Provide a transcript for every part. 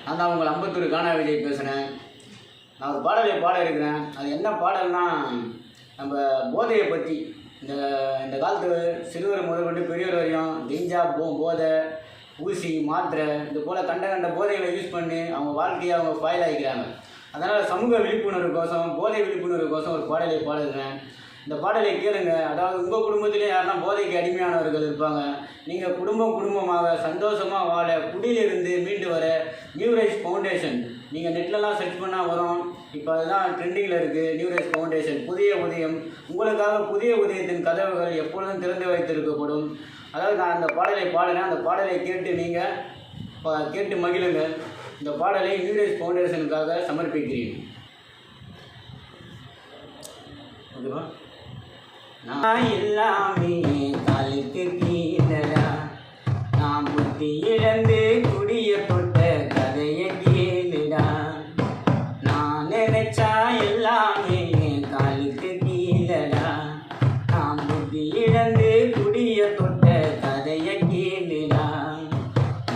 நான் தான் உங்கள் அம்பத்தூர் கானா விஜய் பேசுகிறேன் நான் ஒரு பாடலை பாட இருக்கிறேன் அது என்ன பாடல்னா நம்ம போதையை பற்றி. இந்த இந்த காலத்து சிறுவர் முதற்கொண்டு பெரியவர் வரையும் கெஞ்சா போ போதை ஊசி மாத்திரை இது போல் கண்ட கண்ட போதைகளை யூஸ் பண்ணி அவங்க வாழ்க்கையை அவங்க ஃபைல் ஆகிக்கிறாங்க அதனால் சமூக விழிப்புணர்வுக்கோசம் போதை விழிப்புணர்வுக்கோசம் ஒரு பாடலை பாடுகிறேன் இந்த பாடலை கேளுங்க. அதாவது உங்கள் குடும்பத்திலே யாருன்னா போதைக்கு அடிமையானவர்கள் இருப்பாங்க நீங்கள் குடும்பம் குடும்பமாக சந்தோஷமாக வாழ குடியிலிருந்து மீண்டு வர நியூரேஜ் ஃபவுண்டேஷன் நீங்கள் நெட்லலாம் சர்ச் பண்ணால் வரும். இப்போ அதுதான் ட்ரெண்டிங்கில் இருக்குது நியூரேஜ் ஃபவுண்டேஷன் புதிய உதயம். உங்களுக்காக புதிய உதயத்தின் கதவுகள் எப்பொழுதும் திறந்து வைத்திருக்கப்படும். அதாவது நான் அந்த பாடலை பாடுறேன். அந்த பாடலை கேட்டு நீங்கள் கேட்டு மகிழுங்க. இந்த பாடலை நியூரேஜ் ஃபவுண்டேஷனுக்காக சமர்ப்பிக்கிறேன். ஓகேவா நான் எல்லாமே காலுக்கு கீழடா நான் புத்தி இழந்து குடிய தொட்ட கதைய கேளுடா. நான் நினைச்சா எல்லாமே காலுக்கு கீழடா நான் புத்தி இழந்து குடிய தொட்ட கதைய கேளுடா.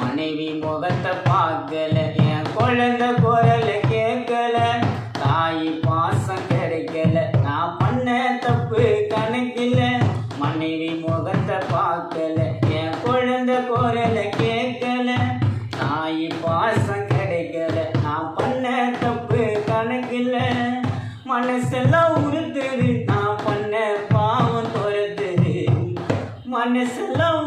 மனைவி முகத்தை பார்க்கல என் குழந்தை குரலை குரல கேட்கல தாய் பாசம் கிடைக்கல. நான் பண்ண தப்பு கணக்கில் மனசெல்லாம் உறுத்துது நான் பண்ண பாவம் துரத்துது. மனசெல்லாம்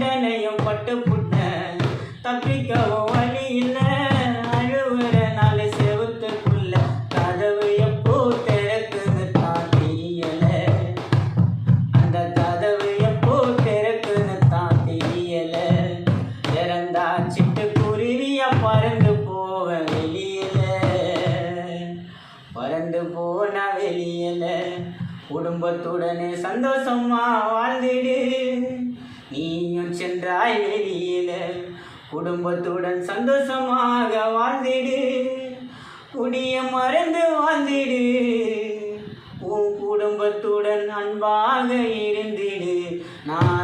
தண்டனையும் பட்டு புட்ட. தப்பிக்கவும் வழி இல்ல. அழுவுற நாலு செவத்துக்குள்ள. கதவு எப்போ திறக்குது தான் தெரியல. அந்த கதவு எப்போ திறக்குது தான் தெரியல. இறந்தா சிட்டுக்குருவியா பறந்து போவ வெளியில. பறந்து போன வெளியில. குடும்பத்துடனே சந்தோஷமா வாழ்ந்துடு. நீயும் சென்றாய் வெளியில குடும்பத்துடன் சந்தோஷமாக வாழ்ந்திடு. குடிய மறந்து வாழ்ந்திடு. உன் குடும்பத்துடன் அன்பாக இருந்திடு. நான்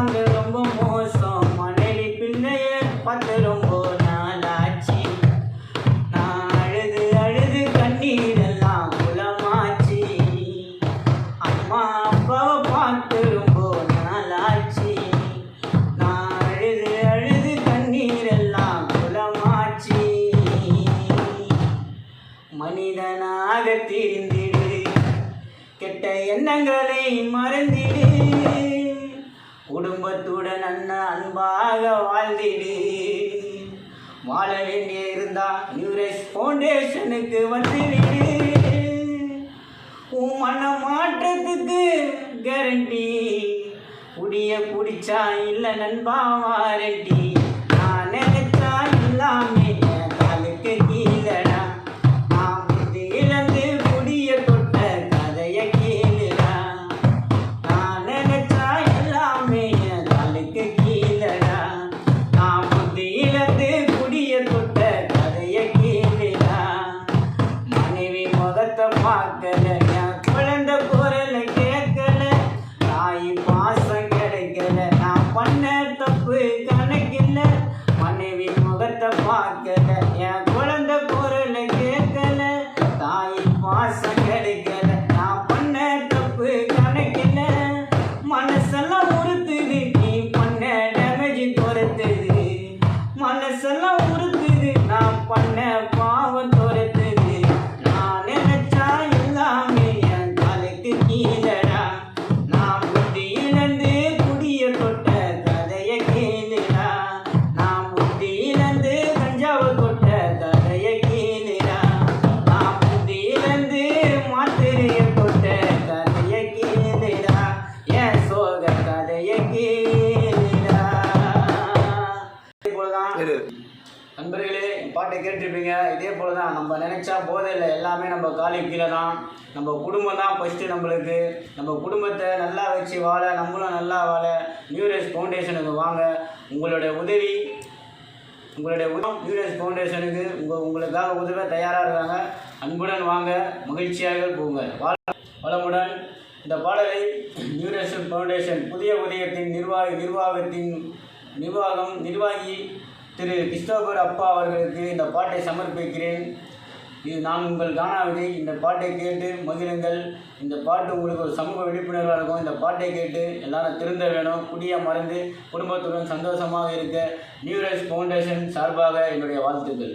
அது ரொம்ப மோசம். மனைவி பிள்ளைய பார்த்து ரொம்ப நாளாச்சு. நான் அழுது அழுது கண்ணீரெல்லாம் குலமாச்சு அம்மா அப்பாவை பார்த்து ரொம்ப நாளாச்சு. நான் அழுது அழுது கண்ணீரெல்லாம் குளமாச்சு. மனிதனாக திரிந்திடு. கெட்ட எண்ணங்களை மறந்திடு. குடும்பத்துடன் அண்ணா அன்பாக வாழ்ந்திடு வாழ வேண்டிய இருந்தா நியூரேஸ் ஃபவுண்டேஷனுக்கு வந்துவிடு உன் மன மாற்றத்துக்கு கேரண்டி குடிய குடிச்சா இல்லை நண்பா வாரண்டி இரு நண்பர்களே பாட்டை கேட்டிருப்பீங்க. இதே போல தான் நம்ம நினச்சா போதையில் எல்லாமே நம்ம காலி கீழே தான் நம்ம குடும்பம் தான் ஃபஸ்ட்டு நம்மளுக்கு. நம்ம குடும்பத்தை நல்லா வச்சு வாழ நம்மளும் நல்லா வாழ நியூரேஜ் ஃபவுண்டேஷனுக்கு வாங்க. உங்களுடைய உதவி உங்களுடைய உதவி நியூரேஜ் ஃபவுண்டேஷனுக்கு உங்கள் உங்களுக்காக உதவ தயாராக இருக்காங்க. அன்புடன் வாங்க மகிழ்ச்சியாக போங்க. வாழ வளமுடன். இந்த பாடலை நியூரேஷன் ஃபவுண்டேஷன் புதிய உதயத்தின் நிர்வாகி நிர்வாகத்தின் நிர்வாகம் நிர்வாகி திரு கிறிஸ்டோபர் அப்பா அவர்களுக்கு இந்த பாட்டை சமர்ப்பிக்கிறேன். இது நான் உங்கள் காணாவிதை. இந்த பாட்டை கேட்டு மகிழுங்கள். இந்த பாட்டு உங்களுக்கு ஒரு சமூக விழிப்புணர்வாக இருக்கும். இந்த பாட்டை கேட்டு எல்லாரும் திருந்த வேணும். குடிய மறந்து குடும்பத்துடன் சந்தோஷமாக இருக்க நியூரஸ் ஃபவுண்டேஷன் சார்பாக என்னுடைய வாழ்த்துக்கள்.